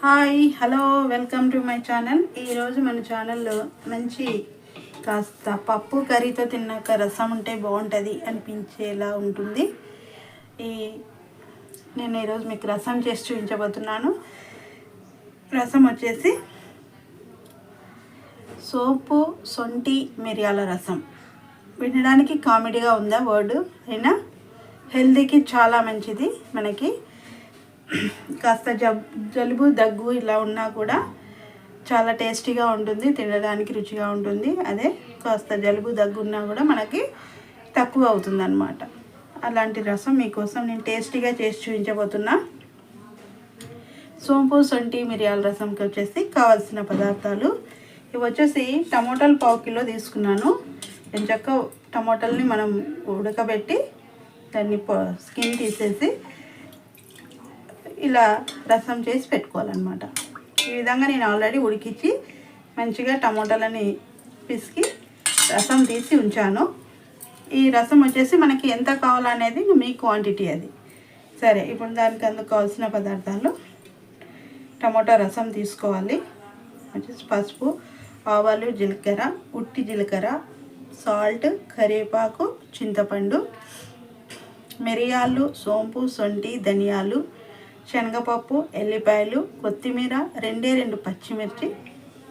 Hi hello welcome to my channel. ఈరోజు మన ఛానల్లో మంచి కాస్త పప్పు కర్రీతో తిన్నాక రసం ఉంటే బాగుంటుంది అనిపించేలా ఉంటుంది. ఈ నేను ఈరోజు మీకు రసం చేసి చూపించబోతున్నాను. రసం వచ్చేసి సోపు సొంటి మిరియాల రసం. వినడానికి కామెడీగా ఉందా వర్డ్? అయినా హెల్తీకి చాలా మంచిది మనకి. కాస్త జలుబు దగ్గు ఇలా ఉన్నా కూడా చాలా టేస్టీగా ఉంటుంది తినడానికి రుచిగా ఉంటుంది. అదే కాస్త జలుబు దగ్గు ఉన్నా కూడా మనకి తక్కువ అవుతుంది అనమాట అలాంటి రసం మీకోసం నేను టేస్టీగా చేసి చూపించబోతున్నా. సోంపు సొంటి మిరియాల రసంకి వచ్చేసి కావాల్సిన పదార్థాలు. ఇవి వచ్చేసి టమోటాలు పావు కిలో తీసుకున్నాను. ఎంచక్క టమోటాలని మనం ఉడకబెట్టి దాన్ని స్కిన్ తీసేసి ఇలా రసం చేసి పెట్టుకోవాలన్నమాట. ఈ విధంగా నేను ఆల్రెడీ ఉడికించి మంచిగా టమోటాలని పిసికి రసం తీసి ఉంచాను. ఈ రసం వచ్చేసి మనకి ఎంత కావాలనేది మీ క్వాంటిటీ అది. సరే ఇప్పుడు దానికి అందుకు కావాల్సిన పదార్థాలు. టమోటా రసం తీసుకోవాలి. వచ్చేసి పసుపు ఆవాలు జీలకర్ర ఉట్టి జీలకర్ర సాల్ట్ కరివేపాకు చింతపండు మిరియాలు సోంపు సొంటి ధనియాలు శనగపప్పు ఎల్లిపాయలు కొత్తిమీర రెండే రెండు పచ్చిమిర్చి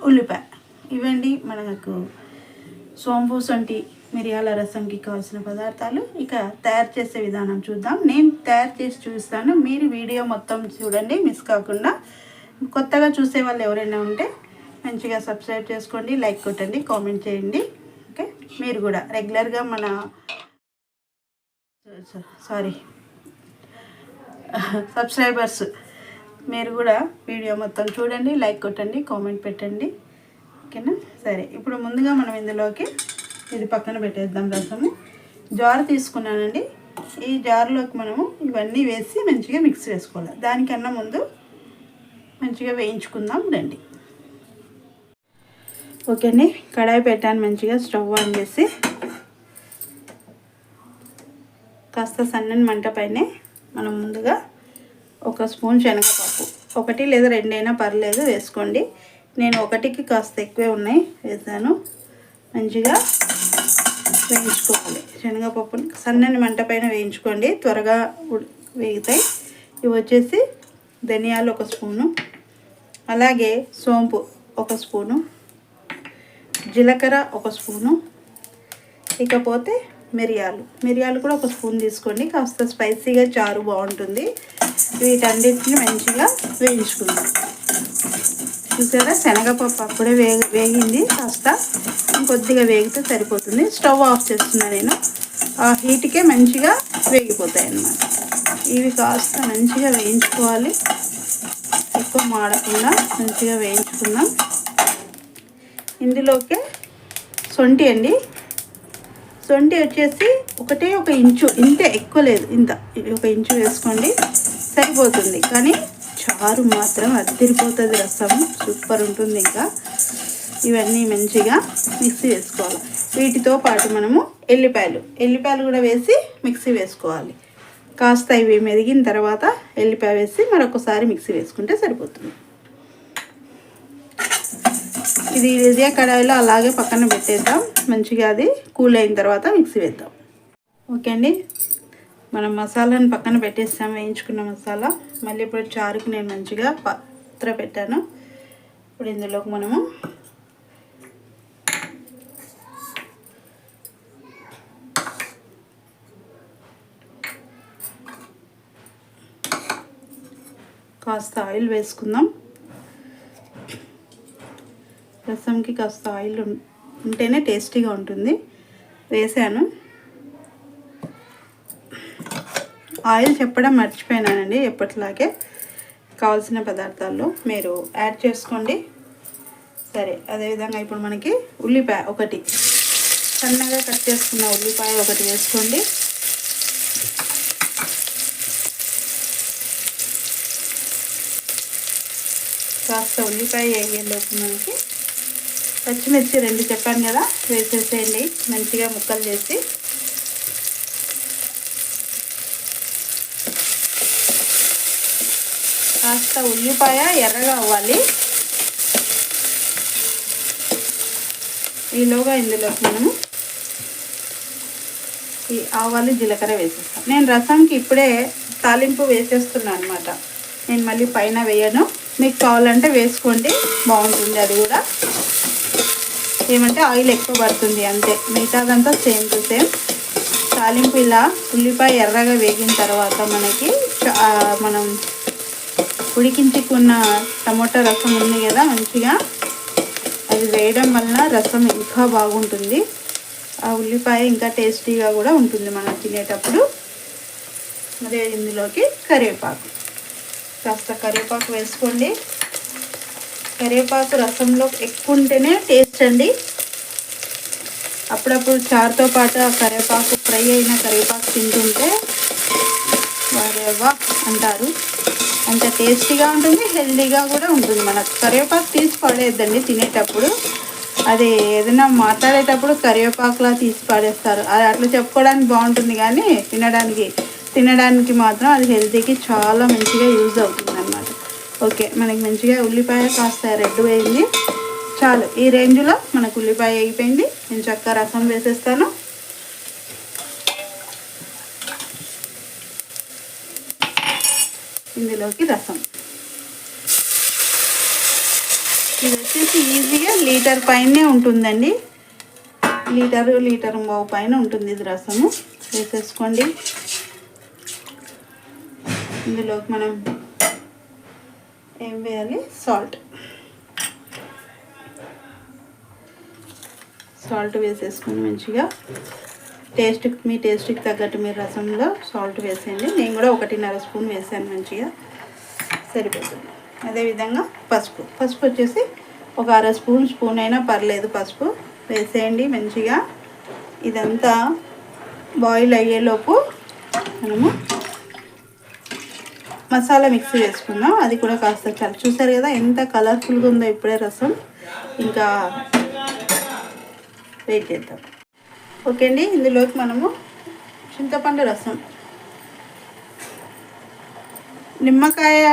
ఉల్లిపాయ. ఇవండి మనకు సోంపు సొంటి మిరియాల రసంకి కావాల్సిన పదార్థాలు. ఇక తయారు చేసే విధానం చూద్దాం. నేను తయారు చేసి చూస్తాను మీరు వీడియో మొత్తం చూడండి మిస్ కాకుండా. కొత్తగా చూసే వాళ్ళు ఎవరైనా ఉంటే మంచిగా సబ్స్క్రైబ్ చేసుకోండి లైక్ కొట్టండి కామెంట్ చేయండి. ఓకే? మీరు కూడా. రెగ్యులర్గా మన సారీ. సబ్స్క్రైబర్స్ మీరు కూడా వీడియో మొత్తం చూడండి లైక్ కొట్టండి కామెంట్ పెట్టండి. ఓకేనా? సరే ఇప్పుడు ముందుగా మనం ఇందులోకి ఇది పక్కన పెట్టేద్దాం రసము. జార్ తీసుకున్నానండి. ఈ జార్లోకి మనము ఇవన్నీ వేసి మంచిగా మిక్స్ చేసుకోవాలి. దానికన్నా ముందు మంచిగా వేయించుకుందాం రండి. ఓకే అండి కడాయి పెట్టాను మంచిగా స్టవ్ ఆన్ చేసి. కాస్త సన్నని మంట పైనే మనం ముందుగా ఒక స్పూన్ శనగపప్పు. ఒకటి లేదా రెండైనా పర్లేదు వేసుకోండి. నేను ఒకటికి కాస్త ఎక్కువే ఉన్నాయి వేసాను. మంచిగా వేయించుకోవాలి. శనగపప్పుని సన్నని మంట పైన వేయించుకోండి. త్వరగా వేగుతాయి. ఇవి వచ్చేసి ధనియాలు ఒక స్పూను. అలాగే సోంపు ఒక స్పూను. జీలకర్ర ఒక స్పూను. ఇకపోతే మిరియాలు. మిరియాలు కూడా ఒక స్పూన్ తీసుకోండి. కాస్త స్పైసీగా చారు బాగుంటుంది. వీటన్నిటిని మంచిగా వేయించుకుందాం. చూసారా? శనగపప్పు అప్పుడే వేగ వేగింది. కాస్త కొద్దిగా వేగితే సరిపోతుంది. స్టవ్ ఆఫ్ చేస్తున్నా నేను. ఆ హీట్కే మంచిగా వేగిపోతాయి అన్నమాట. ఇవి కాస్త మంచిగా వేయించుకోవాలి. ఎక్కువ మాడకుండా మంచిగా వేయించుకుందాం. ఇందులోకే సొంటి అండి. సొంటి వచ్చేసి ఒకటే ఒక ఇంచు ఇంతే ఎక్కువ లేదు. ఇంత ఒక ఇంచు వేసుకోండి. సరిపోతుంది. కానీ చారు మాత్రం అద్దరిపోతుంది రసం. సూపర్ ఉంటుంది ఇంకా. ఇవన్నీ మంచిగా మిక్సీ వేసుకోవాలి వీటితో పాటు మనము ఎల్లిపాయలు. ఎల్లిపాయలు కూడా వేసి మిక్సీ వేసుకోవాలి. కాస్త ఇవి మెదిగిన తర్వాత ఎల్లిపాయ వేసి మరొకసారి మిక్సీ వేసుకుంటే సరిపోతుంది. ఇది ఇదే కడాయిలో అలాగే పక్కన పెట్టేద్దాం. మంచిగా అది కూల్ అయిన తర్వాత మిక్సీ వేద్దాం. ఓకే అండి. మనం మసాలాను పక్కన పెట్టేస్తాం వేయించుకున్న మసాలా. మళ్ళీ ఇప్పుడు చారుకి నేను మంచిగా పాత్ర పెట్టాను. ఇప్పుడు ఇందులోకి మనము కాస్త ఆయిల్ వేసుకుందాం. రసంకి కాస్త ఆయిల్ ఉం- ఉంటేనే టేస్టీగా ఉంటుంది. వేసాను. ఆయిల్ చెప్పడం మర్చిపోయినానండి ఎప్పటిలాగే. కావాల్సిన పదార్థాల్లో మీరు యాడ్ చేసుకోండి. సరే అదేవిధంగా ఇప్పుడు మనకి ఉల్లిపాయ ఒకటి. సన్నగా కట్ చేసుకున్న ఉల్లిపాయ ఒకటి వేసుకోండి. కాస్త ఉల్లిపాయ వేయలోపు మనకి పచ్చిమిర్చి రెండు చెప్పాను కదా వేసేసేయండి. మంచిగా ముక్కలు చేసి. కాస్త ఉల్లిపాయ ఎర్రగా అవ్వాలి. ఈలోగా ఇందులో మనము ఈ ఆవాలు జీలకర్ర వేసేస్తాం. నేను రసంకి ఇప్పుడే తాలింపు వేసేస్తున్నాను అనమాట నేను మళ్ళీ పైన వేయను. మీకు కావాలంటే వేసుకోండి. బాగుంటుంది అది కూడా. ఏమంటే ఆయిల్ ఎక్కువ పడుతుంది అంతే. మిగతాదంతా సేమ్ టు సేమ్. తాలింపు ఇలా ఉల్లిపాయ ఎర్రగా వేగిన తర్వాత మనకి మనం ఉడికించుకున్న టమోటా రసం ఉంది కదా మంచిగా అది వేయడం వలన రసం ఇంకా బాగుంటుంది. ఆ ఉల్లిపాయ ఇంకా టేస్టీగా కూడా ఉంటుంది మనం తినేటప్పుడు. అదే ఇందులోకి కరివేపాకు. కాస్త కరివేపాకు వేసుకోండి. కరివేపాకు రసంలో ఎక్కువ ఉంటేనే టేస్ట్ అండి. అప్పుడప్పుడు చారుతో పాటు ఆ కరివేపాకు ఫ్రై అయిన కరివేపాకు తింటుంటే వారేవా అంటారు. అంత టేస్టీగా ఉంటుంది హెల్దీగా కూడా ఉంటుంది. మనకు కరివేపాకు తీసి పడేద్దండి తినేటప్పుడు. అది ఏదైనా మాట్లాడేటప్పుడు కరివేపాకులా తీసి పడేస్తారు అది అట్లా చెప్పుకోవడానికి బాగుంటుంది కానీ తినడానికి తినడానికి మాత్రం అది హెల్తీకి చాలా మంచిగా యూజ్ అవుతుంది. ఓకే మనకి మంచిగా ఉల్లిపాయ కాస్త రెడ్ వేయింది చాలు ఈ రేంజ్లో మనకు ఉల్లిపాయ అయిపోయింది. నేను చక్క రసం వేసేస్తాను. ఇందులోకి రసం. ఇది వచ్చేసి ఈజీగా లీటర్ పైనే ఉంటుందండి. లీటరు లీటర్ బావు పైన ఉంటుంది ఇది రసము. వేసేసుకోండి. ఇందులోకి మనం ఏం వేయాలి? సాల్ట్. సాల్ట్ వేసేసుకుని మంచిగా టేస్ట్ మీ టేస్ట్కి తగ్గట్టు మీరు రసంలో సాల్ట్ వేసేయండి. నేను కూడా ఒకటిన్నర స్పూన్ వేసాను మంచిగా. సరిపోతుంది. అదేవిధంగా పసుపు. పసుపు వచ్చేసి ఒక అర స్పూన్ స్పూన్ అయినా పర్లేదు పసుపు. వేసేయండి మంచిగా. ఇదంతా బాయిల్ అయ్యేలోపు మనము మసాలా మిక్స్ చేసుకుందాం. అది కూడా కాస్త చూసారు కదా ఎంత కలర్ఫుల్గా ఉందో ఇప్పుడే రసం. ఇంకా వెయిట్ చేద్దాం. ఓకే అండి ఇందులోకి మనము చింతపండు రసం. నిమ్మకాయ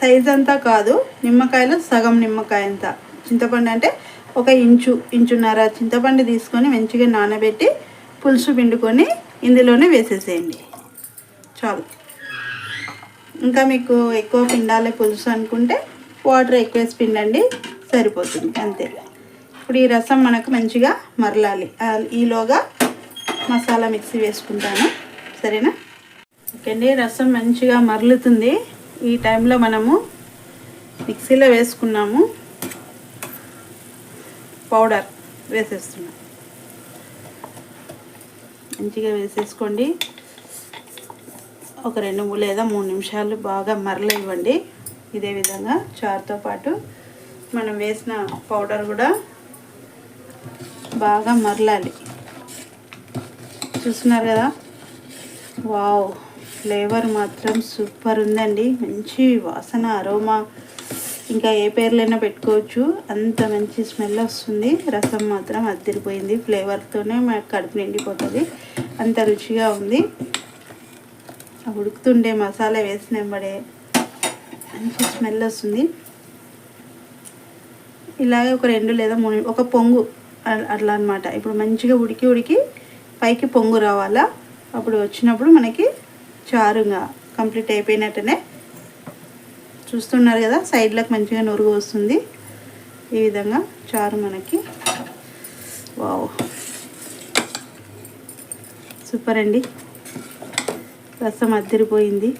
సైజ్ అంతా కాదు నిమ్మకాయలో సగం నిమ్మకాయ అంతా. చింతపండు అంటే ఒక ఇంచు ఇంచున్నర చింతపండు తీసుకొని మంచిగా నానబెట్టి పులుసు పిండుకొని ఇందులోనే వేసేసేయండి. చాలు. ఇంకా మీకు ఎక్కువ పిండాలి పులుసు అనుకుంటే వాటర్ ఎక్కువ వేసి పిండండి సరిపోతుంది అంతే. ఇప్పుడు ఈ రసం మనకు మంచిగా మరలాలి. ఈలోగా మసాలా మిక్సీ వేసుకుంటాను. సరేనా? ఓకే అండి రసం మంచిగా మరలుతుంది. ఈ టైంలో మనము మిక్సీలో వేసుకున్నాము. పౌడర్ వేసేస్తున్నాం. మంచిగా వేసేసుకోండి. ఒక రెండు మూడు లేదా మూడు నిమిషాలు బాగా మరలివ్వండి ఇదే విధంగా చారుతో పాటు మనం వేసిన పౌడర్ కూడా బాగా మరలాలి. చూస్తున్నారు కదా? వావ్! ఫ్లేవర్ మాత్రం సూపర్ ఉందండి. మంచి వాసన అరోమా. ఇంకా ఏ పేర్లైనా పెట్టుకోవచ్చు. అంత మంచి స్మెల్ వస్తుంది. రసం మాత్రం అద్దరిపోయింది. ఫ్లేవర్తోనే మనకు కడుపు నిండిపోతుంది. అంత రుచిగా ఉంది. ఉడుకుతుండే మసాలా వేసిన వెంబడే మంచి స్మెల్ వస్తుంది. ఇలాగే ఒక రెండు లేదా మూడు ఒక పొంగు అట్లా అనమాట ఇప్పుడు మంచిగా ఉడికి ఉడికి పైకి పొంగు రావాలా? అప్పుడు వచ్చినప్పుడు మనకి చారుగా కంప్లీట్ అయిపోయినట్టునే చూస్తున్నారు కదా సైడ్లకు మంచిగా నొరుగు వస్తుంది. ఈ విధంగా చారు మనకి. వావ్. సూపర్ అండి. రసం అద్దరిపోయింది.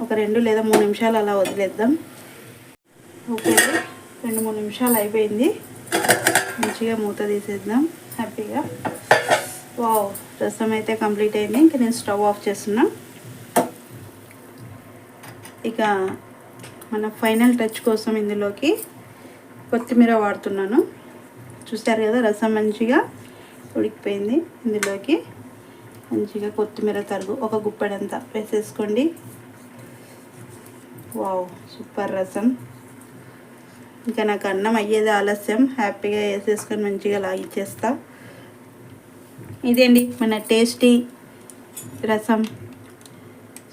ఒక రెండు లేదా మూడు నిమిషాలు అలా వదిలేద్దాం. ఓకే రెండు మూడు నిమిషాలు అయిపోయింది. మంచిగా మూత తీసేద్దాం. హ్యాపీగా. వావ్ రసం అయితే కంప్లీట్ అయింది. ఇంకా నేను స్టవ్ ఆఫ్ చేస్తున్నా. ఇక మన ఫైనల్ టచ్ కోసం ఇందులోకి కొత్తిమీర వాడుతున్నాను. చూస్తారు కదా రసం మంచిగా ఉడికిపోయింది ఇందులోకి. మంచిగా కొత్తిమీర తరుగు ఒక గుప్పెడంతా వేసేసుకోండి. వావ్ సూపర్ రసం. ఇంకా నాకు అన్నం అయ్యేది ఆలస్యం హ్యాపీగా వేసేసుకొని మంచిగా లాగిచ్చేస్తా. ఇదేండి మన టేస్టీ రసం.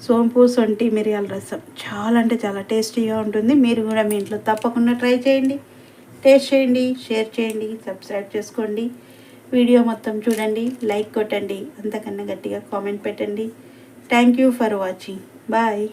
సోంపు సొంటి మిరియాల రసం. చాలా అంటే చాలా టేస్టీగా ఉంటుంది. మీరు కూడా మీ ఇంట్లో తప్పకుండా ట్రై చేయండి. టేస్ట్ చేయండి షేర్ చేయండి సబ్స్క్రైబ్ చేసుకోండి. వీడియో మొత్తం చూడండి లైక్ కొట్టండి అంతకన్నా గట్టిగా కామెంట్ పెట్టండి. Thank you for watching bye